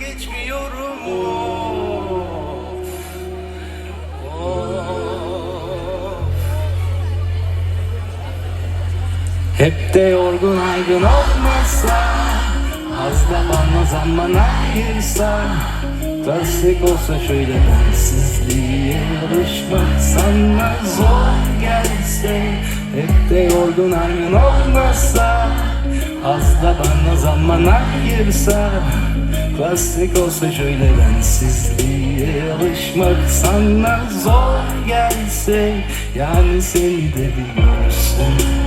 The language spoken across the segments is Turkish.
geçmiyorum. Of. Of Hep de yorgun aygın olmasa Az da bana zaman ayırsa Klasik olsa şöyle bensizliğe alışmak Sana zor gelse Hep de yorgun aygın olmasa Az da bana zaman ayırsa Klasik olsa şöyle bensizliğe alışmak Sana zor gelse Yani seni de biliyorsun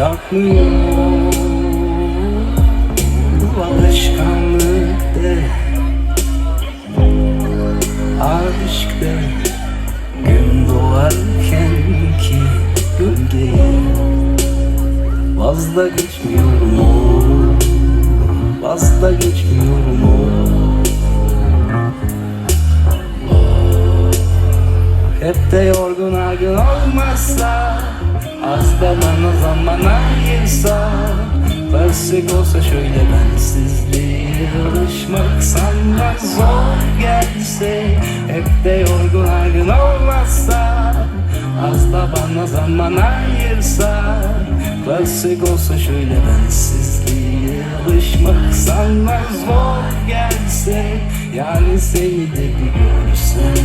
Çarpmıyor Alışkanlık de Aşk de Gün doğarken ki Gölgeye Vazda geçmiyorum o Vazda geçmiyorum o Hep de yorgun argın olmazsa Az da bana zaman ayırsa Klasik olsa şöyle bensizliğe alışmak Sana zor gelse Hep de yorgun argın olmazsa Az da bana zaman ayırsa Klasik olsa şöyle bensizliğe alışmak Sana zor gelse Yani seni de bir görsem